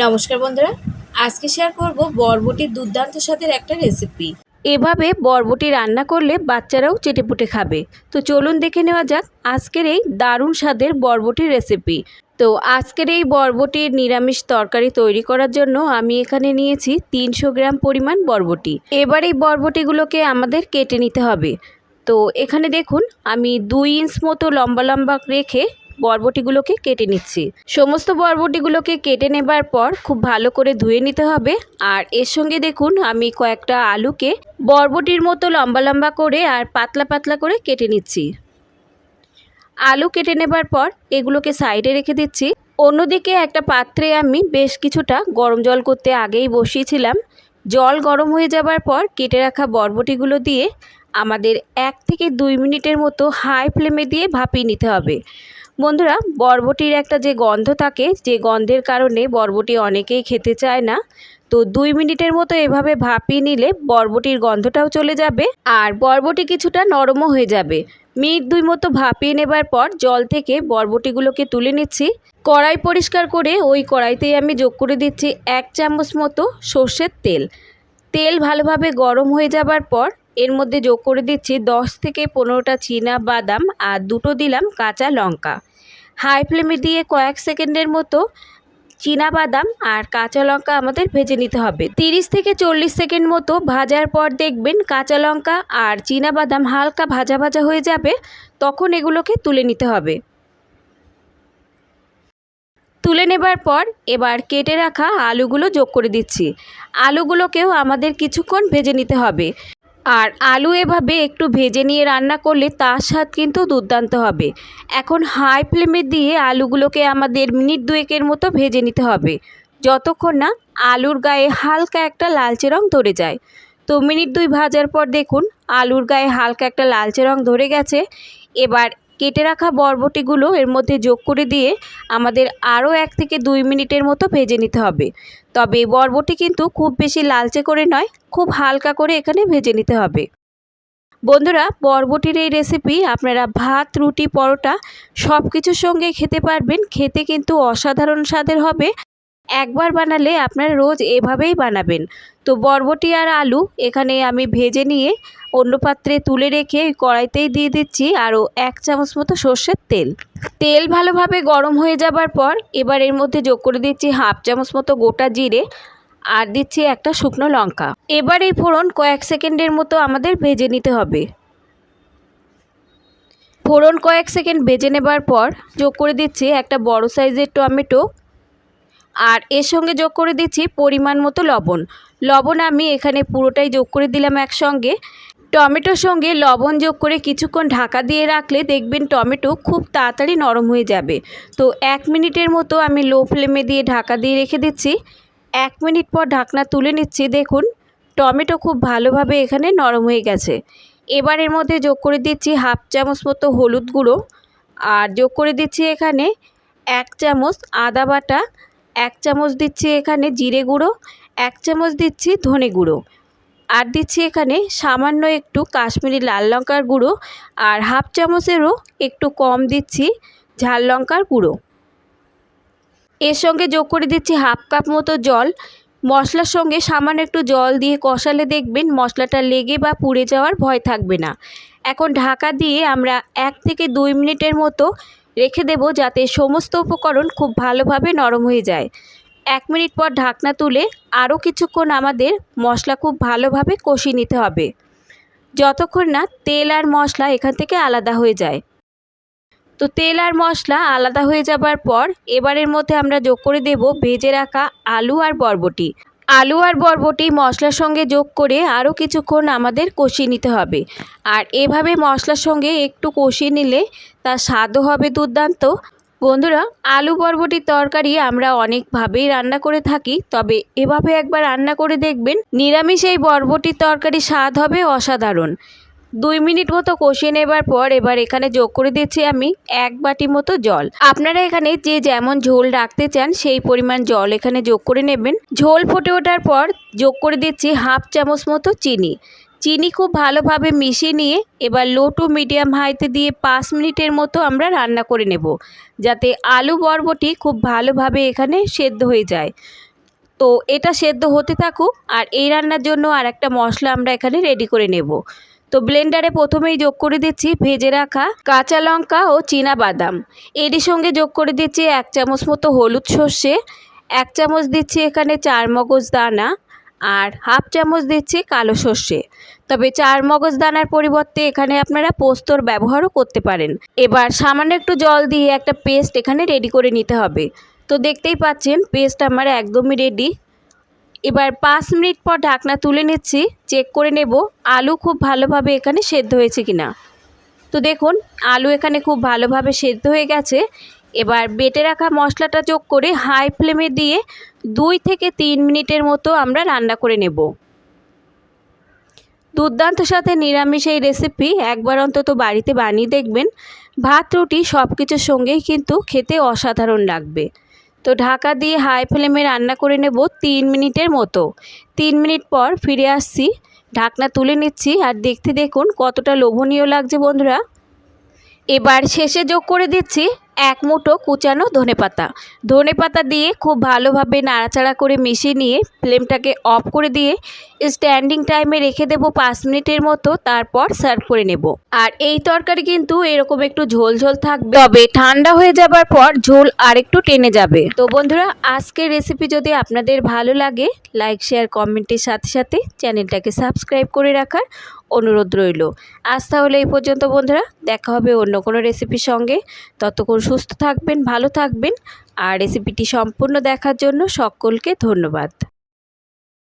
নমস্কার বন্ধুরা, আজকে শেয়ার করব বরবটির দুর্দান্ত স্বাদের একটা রেসিপি এভাবে বরবটি রান্না করলে বাচ্চারাও চেটেপুটে খাবে। তো চলুন দেখে নেওয়া যাক আজকের এই দারুণ স্বাদের বরবটির রেসিপি তো আজকের এই বরবটির নিরামিষ তরকারি তৈরি করার জন্য আমি এখানে নিয়েছি তিনশো গ্রাম পরিমাণ বরবটি। এবার এই বরবটিগুলোকে আমাদের কেটে নিতে হবে। তো এখানে দেখুন, আমি দুই ইঞ্চ মতো লম্বা লম্বা রেখে বরবটিগুলোকে কেটে নিচ্ছি। সমস্ত বরবটিগুলোকে কেটে নেবার পর খুব ভালো করে ধুয়ে নিতে হবে। আর এর সঙ্গে দেখুন, আমি কয়েকটা আলুকে বরবটির মতো লম্বা লম্বা করে আর পাতলা পাতলা করে কেটে নিচ্ছি। আলু কেটে নেবার পর এগুলোকে সাইডে রেখে দিচ্ছি। অন্যদিকে একটা পাত্রে আমি বেশ কিছুটা গরম জল করতে আগেই বসিয়েছিলাম। জল গরম হয়ে যাবার পর কেটে রাখা বরবটিগুলো দিয়ে আমাদের এক থেকে দুই মিনিটের মতো হাই ফ্লেমে দিয়ে ভাপিয়ে নিতে হবে। বন্ধুরা, বরবটির একটা যে গন্ধ থাকে, যে গন্ধের কারণে বরবটি অনেকেই খেতে চায় না। তো দুই মিনিটের মতো এভাবে ভাপিয়ে নিলে বরবটির গন্ধটাও চলে যাবে আর বরবটি কিছুটা নরমও হয়ে যাবে। মিনিট দুই মতো ভাপিয়ে নেবার পর জল থেকে বরবটিগুলোকে তুলে নিচ্ছি। কড়াই পরিষ্কার করে ওই কড়াইতেই আমি যোগ করে দিচ্ছি এক চামচ মতো সর্ষের তেল। তেল ভালোভাবে গরম হয়ে যাবার পর এর মধ্যে যোগ করে দিচ্ছি দশ থেকে পনেরোটা চীনা বাদাম আর দুটো দিলাম কাঁচা লঙ্কা। হাই ফ্লেমে দিয়ে কয়েক সেকেন্ডের মতো চীনা বাদাম আর কাঁচা লঙ্কা আমাদের ভেজে নিতে হবে। তিরিশ থেকে চল্লিশ সেকেন্ড মতো ভাজার পর দেখবেন কাঁচা লঙ্কা আর চীনা বাদাম হালকা ভাজা ভাজা হয়ে যাবে, তখন এগুলোকে তুলে নিতে হবে। তুলে নেবার পর এবার কেটে রাখা আলুগুলো যোগ করে দিচ্ছি। আলুগুলোকেও আমাদের কিছুক্ষণ ভেজে নিতে হবে। আর আলু এভাবে একটু ভেজে নিয়ে রান্না করলে তার স্বাদ কিন্তু দুর্দান্ত হবে। এখন হাই ফ্লেমে দিয়ে আলুগুলোকে আমাদের মিনিট দুয়েকের মতো ভেজে নিতে হবে। যতক্ষণ না আলুর গায়ে হালকা একটা লালচে রং ধরে যায়। তো মিনিট দুই ভাজার পর দেখুন আলুর গায়ে হালকা একটা লালচে রং ধরে গেছে। এবার কেটে রাখা বরবটিগুলো এর মধ্যে যোগ করে দিয়ে আমাদের আরও এক থেকে দুই মিনিটের মতো ভেজে নিতে হবে। তবে বরবটি কিন্তু খুব বেশি লালচে করে নয়, খুব হালকা করে এখানে ভেজে নিতে হবে। বন্ধুরা, বরবটির এই রেসিপি আপনারা ভাত, রুটি, পরোটা সব কিছুর সঙ্গে খেতে পারবেন। খেতে কিন্তু অসাধারণ স্বাদের হবে। একবার বানালে আপনারা রোজ এভাবেই বানাবেন। তো বরবটি আর আলু এখানে আমি ভেজে নিয়ে অন্য পাত্রে তুলে রেখে কড়াইতেই দিয়ে দিচ্ছি আরও এক চামচ মতো সর্ষের তেল। তেল ভালোভাবে গরম হয়ে যাবার পর এবার এর মধ্যে যোগ করে দিচ্ছি হাফ চামচ মতো গোটা জিরে আর দিচ্ছি একটা শুকনো লঙ্কা। এবার এই ফোড়ন কয়েক সেকেন্ডের মতো আমাদের ভেজে নিতে হবে। ফোড়ন কয়েক সেকেন্ড ভেজে নেবার পর যোগ করে দিচ্ছি একটা বড় সাইজের টমেটো আর এর সঙ্গে যোগ করে দিচ্ছি পরিমাণ মতো লবণ। লবণ আমি এখানে পুরোটাই যোগ করে দিলাম একসঙ্গে। টমেটোর সঙ্গে লবণ যোগ করে কিছুক্ষণ ঢাকা দিয়ে রাখলে দেখবেন টমেটো খুব তাড়াতাড়ি নরম হয়ে যাবে। তো এক মিনিটের মতো আমি লো ফ্লেমে দিয়ে ঢাকা দিয়ে রেখে দিচ্ছি। এক মিনিট পর ঢাকনা তুলে নিচ্ছি, দেখুন। টমেটো খুব ভালোভাবে এখানে নরম হয়ে গেছে। এবার এর মধ্যে যোগ করে দিচ্ছি হাফ চামচ মতো হলুদ গুঁড়ো। আর যোগ করে দিচ্ছি এখানে এক চামচ আদা বাটা এক চামচ দিচ্ছি এখানে জিরে গুঁড়ো, এক চামচ দিচ্ছি ধনে গুঁড়ো। আর দিচ্ছি এখানে সামান্য একটু কাশ্মীরি লাল লঙ্কার গুঁড়ো আর হাফ চামচেরও একটু কম দিচ্ছি ঝাল লঙ্কার গুঁড়ো। এর সঙ্গে যোগ করে দিচ্ছি হাফ কাপ মতো জল। মশলার সঙ্গে সামান্য একটু জল দিয়ে কষালে দেখবেন মশলাটা লেগে বা পুড়ে যাওয়ার ভয় থাকবে না। এখন ঢাকা দিয়ে আমরা এক থেকে দুই মিনিটের মতো রেখে দেব যাতে সমস্ত উপকরণ খুব ভালোভাবে নরম হয়ে যায়। এক মিনিট পর ঢাকনা তুলে আরও কিছুক্ষণ আমাদের মশলা খুব ভালোভাবে কষিয়ে নিতে হবে। যতক্ষণ না তেল আর মশলা এখান থেকে আলাদা হয়ে যায়। তো তেল আর মশলা আলাদা হয়ে যাবার পর এবারের মধ্যে আমরা যোগ করে দেব ভেজে রাখা আলু আর বরবটি। আলু আর বরবটি মশলার সঙ্গে যোগ করে আরও কিছুক্ষণ আমাদের কষিয়ে নিতে হবে। আর এভাবে মশলার সঙ্গে একটু কষিয়ে নিলে তার স্বাদও হবে দুর্দান্ত। বন্ধুরা, আলু বরবটির তরকারি আমরা অনেকভাবেই রান্না করে থাকি, তবে এভাবে একবার রান্না করে দেখবেন নিরামিষ এই বরবটির তরকারি স্বাদ হবে অসাধারণ। দুই মিনিট মতো কষিয়ে নেবার পর এবার এখানে যোগ করে দিচ্ছি আমি এক বাটি মতো জল। আপনারা এখানে যে যেমন ঝোল রাখতে চান, সেই পরিমাণ জল এখানে যোগ করে নেবেন। ঝোল ফুটে ওঠার পর যোগ করে দিচ্ছি হাফ চামচ মতো চিনি। চিনি খুব ভালোভাবে মিশিয়ে নিয়ে এবার লো টু মিডিয়াম হাইতে দিয়ে পাঁচ মিনিটের মতো আমরা রান্না করে নেব, যাতে আলু বরবটি খুব ভালোভাবে এখানে সেদ্ধ হয়ে যায়। তো এটা সেদ্ধ হতে থাকুক, আর এই রান্নার জন্য আর একটা মশলা আমরা এখানে রেডি করে নেব। তো ব্লেন্ডারে প্রথমেই যোগ করে দিচ্ছি ভেজে রাখা কাঁচা লঙ্কা ও চীনা বাদাম। এরই সঙ্গে যোগ করে দিচ্ছি এক চামচ মতো হলুদ সর্ষে, এক চামচ দিচ্ছি এখানে চার মগজ দানা আর হাফ চামচ দিচ্ছি কালো সর্ষে। তবে চার মগজ দানার পরিবর্তে এখানে আপনারা পোস্তর ব্যবহারও করতে পারেন। এবার সামান্য একটু জল দিয়ে একটা পেস্ট এখানে রেডি করে নিতে হবে। তো দেখতেই পাচ্ছেন, পেস্ট আমার একদমই রেডি। এবার পাঁচ মিনিট পর ঢাকনা তুলে নিচ্ছি চেক করে নেব আলু খুব ভালোভাবে এখানে সেদ্ধ হয়েছে কিনা। তো দেখুন, আলু এখানে খুব ভালোভাবে সেদ্ধ হয়ে গেছে। এবার বেটে রাখা মশলাটা যোগ করে হাই ফ্লেমে দিয়ে দুই থেকে তিন মিনিটের মতো আমরা রান্না করে নেব। দুর্দান্ত সাথে নিরামিষ এই রেসিপি একবার অন্তত বাড়িতে বানিয়ে দেখবেন। ভাত, রুটি সব কিছুর সঙ্গেই কিন্তু খেতে অসাধারণ লাগবে। তো ঢাকা দিয়ে হাই ফ্লেমে রান্না করে নেব তিন মিনিটের মতো। তিন মিনিট পর ফিরে আসছি। ঢাকনা তুলে নিচ্ছি আর দেখতে দেখুন কতটা লোভনীয় লাগছে বন্ধুরা। এবার শেষে যোগ করে দিচ্ছি। এক মুঠো কুচানো ধনেপাতা ধনেপাতা দিয়ে খুব ভালোভাবে নাড়াচাড়া করে মিশিয়ে নিয়ে ফ্লেমটাকে অফ করে দিয়ে স্ট্যান্ডিং টাইমে রেখে দেবো পাঁচ মিনিটের মতো, তারপর সার্ভ করে নেব। আর এই তরকারি কিন্তু এরকম একটু ঝোল ঝোল থাকবে। তবে ঠান্ডা হয়ে যাবার পর ঝোল আরেকটু টেনে যাবে। তো বন্ধুরা, আজকের রেসিপি যদি আপনাদের ভালো লাগে লাইক শেয়ার কমেন্টের সাথে সাথে চ্যানেলটাকে সাবস্ক্রাইব করে রাখার অনুরোধ রইল। আজ তাহলে এই পর্যন্ত বন্ধুরা, দেখা হবে অন্য কোনো রেসিপির সঙ্গে। ততক্ষণ সুস্থ থাকবেন ভালো থাকবেন। আর রেসিপিটি সম্পূর্ণ দেখার জন্য সকলকে ধন্যবাদ।